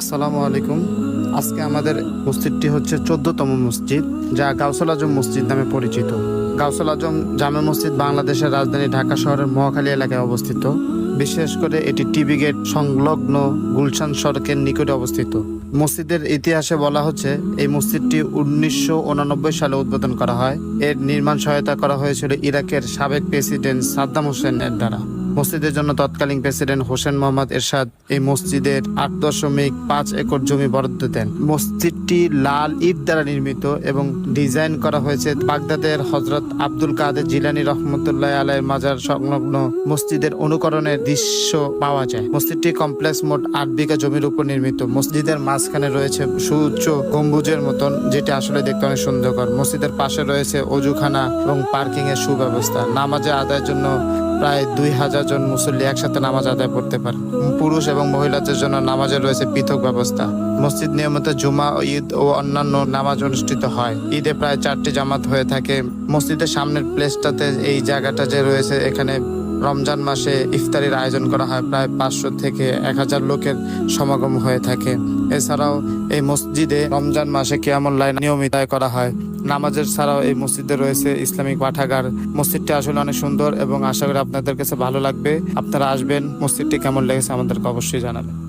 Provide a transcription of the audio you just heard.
আসসালামু আলাইকুম। আজকে আমাদের মসজিদটি হচ্ছে চোদ্দতম মসজিদ, যা গাউসুল আজম মসজিদ নামে পরিচিত। গাউসুল আজম জামে মসজিদ বাংলাদেশের রাজধানী ঢাকা শহরের মহাখালী এলাকায় অবস্থিত। বিশেষ করে এটি টিবি গেট সংলগ্ন গুলশান সড়কের নিকটে অবস্থিত। মসজিদের ইতিহাসে বলা হচ্ছে, এই মসজিদটি উনিশশো সালে উদ্বোধন করা হয়। এর নির্মাণ সহায়তা করা হয়েছিল ইরাকের সাবেক প্রেসিডেন্ট সাদ্দাম হোসেনের দ্বারা। মসজিদের জন্য তৎকালীন প্রেসিডেন্ট হোসেন মোহাম্মদ এরশাদ এই মসজিদের আট দশমিক পাঁচ একর জমি বরাদ্দ দেন। মসজিদটি লাল ইট দ্বারা নির্মিত এবং ডিজাইন করা হয়েছে বাগদাদের হজরত আব্দুল কাদের জিলানি রহমতুল্লাহ আলাইয়ের মাজার সংলগ্ন মসজিদের অনুকরণের দৃশ্য পাওয়া যায়। মসজিদটি কমপ্লেক্স মোট আট বিঘা জমির উপর নির্মিত। মসজিদের মাঝখানে রয়েছে সুউচ্চ গম্বুজের মতন, যেটি আসলে দেখতে অনেক সুন্দরকর মসজিদের পাশে রয়েছে অজুখানা এবং পার্কিং এর সুব্যবস্থা। নামাজে আদায়ের জন্য প্রায় দুই হাজার জন মুসল্লি একসাথে নামাজ আদায় করতে পারে। পুরুষ এবং মহিলাদের জন্য নামাজের রয়েছে পৃথক ব্যবস্থা। মসজিদ নিয়মিত জুমা, ঈদ ও অন্যান্য নামাজ অনুষ্ঠিত হয়। ঈদে প্রায় চারটি জামাত হয়ে থাকে। মসজিদের সামনের প্লেসটাতে এই জায়গাটা যে রয়েছে, এখানে রমজান মাসে ইফতারির আয়োজন করা হয়। প্রায় পাঁচশো থেকে এক হাজার লোকের সমাগম হয়ে থাকে। এছাড়াও এই মসজিদে রমজান মাসে কেয়ামল লাইন নিয়মিত করা হয়। নামাজের ছাড়াও এই মসজিদে রয়েছে ইসলামিক পাঠাগার। মসজিদটি আসলে অনেক সুন্দর এবং আশা করি আপনাদের কাছে ভালো লাগবে। আপনারা আসবেন, মসজিদটি কেমন লেগেছে আমাদেরকে অবশ্যই জানাবেন।